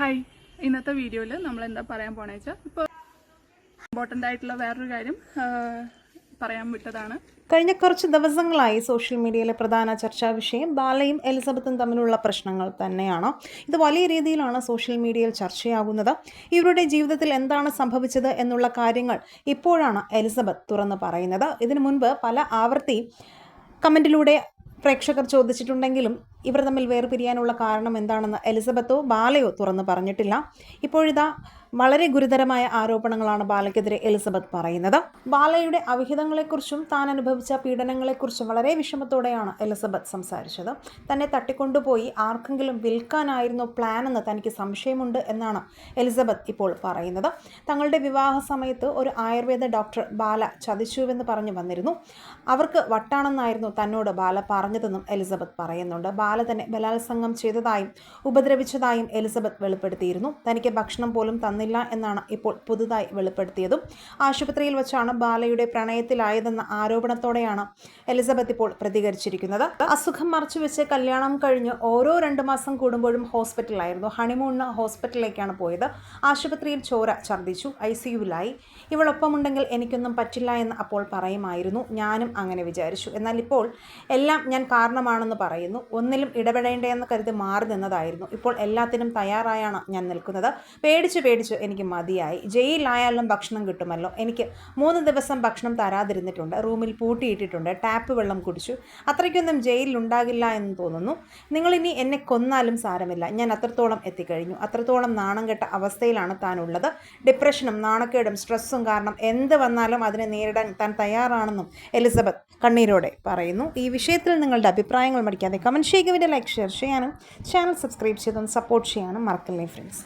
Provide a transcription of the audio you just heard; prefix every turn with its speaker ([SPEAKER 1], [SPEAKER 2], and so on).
[SPEAKER 1] Hi ഇന്നത്തെ വീഡിയോയിൽ നമ്മൾ എന്താ പറയാൻ പോണേ വെച്ചാൽ ഇപ്പോൾ ഇമ്പോർട്ടന്റ് ആയിട്ടുള്ള വേറൊരു കാര്യം പറയാൻ വിട്ടതാണ്.
[SPEAKER 2] കഴിഞ്ഞ കുറച്ച് ദിവസങ്ങളായി സോഷ്യൽ മീഡിയയിലെ പ്രധാന ചർച്ചാ വിഷയം ബാലയും എലിസബത്തും തമ്മിലുള്ള പ്രശ്നങ്ങൾ തന്നെയാണ്. ഇത് വലിയ രീതിയിലാണ് സോഷ്യൽ മീഡിയയിൽ ചർച്ചയാകുന്നത്. ഇവരുടെ ജീവിതത്തിൽ എന്താണ് സംഭവിച്ചത് എന്നുള്ള കാര്യങ്ങൾ ഇപ്പോഴാണ് എലിസബത്ത് തുറന്നു പറയുന്നത്. ഇതിനു മുൻപ് പല ആവർത്തി കമന്റിലൂടെ പ്രേക്ഷകർ ചോദിച്ചിട്ടുണ്ടെങ്കിലും ഇവർ തമ്മിൽ വേർപിരിയാനുള്ള കാരണം എന്താണെന്ന് എലിസബത്തോ ബാലയോ തുറന്നു പറഞ്ഞിട്ടില്ല. ഇപ്പോഴിതാ വളരെ ഗുരുതരമായ ആരോപണങ്ങളാണ് ബാലയ്ക്കെതിരെ എലിസബത്ത് പറയുന്നത്. ബാലയുടെ അവിഹിതങ്ങളെക്കുറിച്ചും താൻ അനുഭവിച്ച പീഡനങ്ങളെക്കുറിച്ചും വളരെ വിഷമത്തോടെയാണ് എലിസബത്ത് സംസാരിച്ചത്. തന്നെ തട്ടിക്കൊണ്ടുപോയി ആർക്കെങ്കിലും വിൽക്കാനായിരുന്നു പ്ലാൻ എന്ന് തനിക്ക് സംശയമുണ്ട് എന്നാണ് എലിസബത്ത് ഇപ്പോൾ പറയുന്നത്. തങ്ങളുടെ വിവാഹ സമയത്ത് ഒരു ആയുർവേദ ഡോക്ടർ ബാല ചതിച്ചുവെന്ന് പറഞ്ഞു വന്നിരുന്നു. അവർക്ക് വട്ടാണെന്നായിരുന്നു തന്നോട് ബാല പറഞ്ഞതെന്നും എലിസബത്ത് പറയുന്നുണ്ട്. ബാല തന്നെ ബലാത്സംഗം ചെയ്തതായും ഉപദ്രവിച്ചതായും എലിസബത്ത് വെളിപ്പെടുത്തിയിരുന്നു. തനിക്ക് ഭക്ഷണം പോലും തന്നില്ല എന്നാണ് ഇപ്പോൾ പുതുതായി വെളിപ്പെടുത്തിയതും. ആശുപത്രിയിൽ വെച്ചാണ് ബാലയുടെ പ്രണയത്തിലായതെന്ന ആരോപണത്തോടെയാണ് എലിസബത്ത് ഇപ്പോൾ പ്രതികരിച്ചിരിക്കുന്നത്. അസുഖം മറച്ചുവെച്ച് കല്യാണം കഴിഞ്ഞ് ഓരോ രണ്ട് മാസം കൂടുമ്പോഴും ഹോസ്പിറ്റലായിരുന്നു ഹണിമൂണിന് ഹോസ്പിറ്റലിലേക്കാണ് പോയത്. ആശുപത്രിയിൽ ചോര ഛർദ്ദിച്ചു. ഐ സിയുവിലായി ഇവളൊപ്പമുണ്ടെങ്കിൽ എനിക്കൊന്നും പറ്റില്ല എന്ന് അപ്പോൾ പറയുമായിരുന്നു. ഞാനും അങ്ങനെ വിചാരിച്ചു. എന്നാൽ ഇപ്പോൾ എല്ലാം ഞാൻ കാരണമാണെന്ന് പറയുന്നു. ഒന്നിലും ഇടപെടേണ്ടതെന്ന് കരുതി മാറി നിന്നതായിരുന്നു. ഇപ്പോൾ എല്ലാത്തിനും തയ്യാറായാണ് ഞാൻ നിൽക്കുന്നത്. പേടിച്ച് പേടിച്ച് എനിക്ക് മതിയായി. ജയിലിലായാലും ഭക്ഷണം കിട്ടുമല്ലോ. എനിക്ക് മൂന്ന് ദിവസം ഭക്ഷണം തരാതിരുന്നിട്ടുണ്ട്. റൂമിൽ പൂട്ടിയിട്ടിട്ടുണ്ട്. ടാപ്പ് വെള്ളം കുടിച്ചു. അത്രയ്ക്കൊന്നും ജയിലിൽ ഉണ്ടാകില്ല എന്ന് തോന്നുന്നു. നിങ്ങളിനി എന്നെ കൊന്നാലും സാരമില്ല. ഞാൻ അത്രത്തോളം എത്തിക്കഴിഞ്ഞു. അത്രത്തോളം നാണം കെട്ട അവസ്ഥയിലാണ് താനുള്ളത്. ഡിപ്രഷനും നാണക്കേടും സ്ട്രെസ്സും കാരണം എന്ത് വന്നാലും അതിനെ നേരിടാൻ താൻ തയ്യാറാണെന്നും എലിസബത്ത് കണ്ണീരോടെ പറയുന്നു. ഈ വിഷയത്തിൽ നിങ്ങളുടെ അഭിപ്രായങ്ങൾ മടിക്കാതെ കമന്റ് ചെയ്യുക. ലൈക്ക് ഷെയർ ചെയ്യാനും ചാനൽ സബ്സ്ക്രൈബ് ചെയ്തൊന്ന് സപ്പോർട്ട് ചെയ്യാനും മറക്കല്ലേ ഫ്രണ്ട്സ്